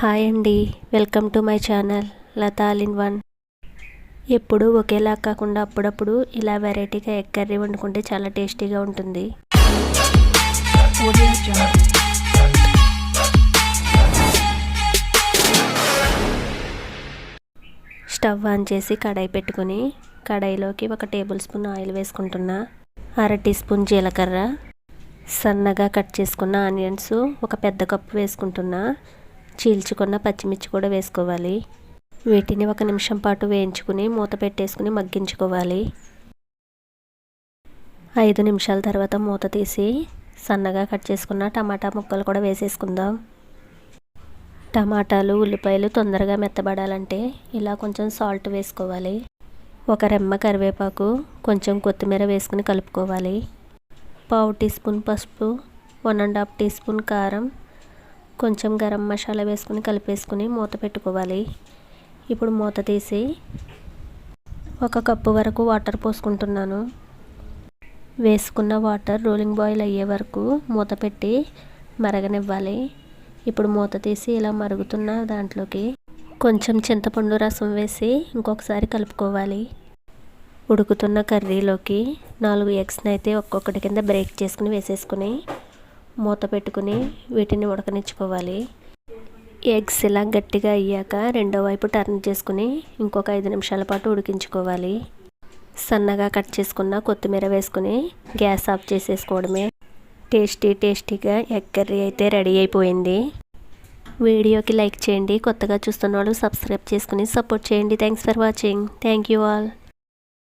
Hi అండి. Welcome to my channel Latha all in one. ఎప్పుడు ఒకేలా కాకుండా అప్పుడప్పుడు ఇలా వెరైటీగా ఎగ్ కర్రీ వండుకుంటే చాలా టేస్టీగా ఉంటుంది. స్టవ్ ఆన్ చేసి కడాయి పెట్టుకుని కడాయిలోకి ఒక టేబుల్ స్పూన్ ఆయిల్ వేసుకుంటున్నా. అర టీ స్పూన్ జీలకర్ర. సన్నగా కట్ చేసుకున్న ఆనియన్స్ ఒక పెద్ద కప్పు వేసుకుంటున్నా. చీల్చుకున్న పచ్చిమిర్చి కూడా వేసుకోవాలి. వీటిని ఒక నిమిషం పాటు వేయించుకుని మూత పెట్టేసుకుని మగ్గించుకోవాలి. ఐదు నిమిషాల తర్వాత మూత తీసి సన్నగా కట్ చేసుకున్న టమాటా ముక్కలు కూడా వేసేసుకుందాం. టమాటాలు ఉల్లిపాయలు తొందరగా మెత్తబడాలంటే ఇలా కొంచెం సాల్ట్ వేసుకోవాలి. ఒక రెమ్మ కరివేపాకు కొంచెం కొత్తిమీర వేసుకుని కలుపుకోవాలి. పావు టీ స్పూన్ పసుపు one and half teaspoon కారం కొంచెం గరం మసాలా వేసుకుని కలిపేసుకుని మూత పెట్టుకోవాలి. ఇప్పుడు మూత తీసి ఒక కప్పు వరకు వాటర్ పోసుకుంటున్నాను. వేసుకున్న వాటర్ రోలింగ్ బాయిల్ అయ్యే వరకు మూత పెట్టి మరగనివ్వాలి. ఇప్పుడు మూత తీసి ఇలా మరుగుతున్న దాంట్లోకి కొంచెం చింతపండు రసం వేసి ఇంకొకసారి కలుపుకోవాలి. ఉడుకుతున్న కర్రీలోకి నాలుగు ఎగ్స్ని అయితే ఒక్కొక్కటి కింద బ్రేక్ చేసుకుని వేసేసుకుని మూత పెట్టుకుని వీటిని ఉడకనిచ్చుకోవాలి. ఎగ్స్ ఇలా గట్టిగా అయ్యాక రెండో వైపు టర్న్ చేసుకుని ఇంకొక ఐదు నిమిషాల పాటు ఉడికించుకోవాలి. సన్నగా కట్ చేసుకున్న కొత్తిమీర వేసుకుని గ్యాస్ ఆఫ్ చేసేసుకోవడమే. టేస్టీ టేస్టీగా ఎగ్ కర్రీ అయితే రెడీ అయిపోయింది. వీడియోకి లైక్ చేయండి కొత్తగా చూస్తున్న వాళ్ళు సబ్స్క్రైబ్ చేసుకుని సపోర్ట్ చేయండి. Thanks for watching. Thank you all.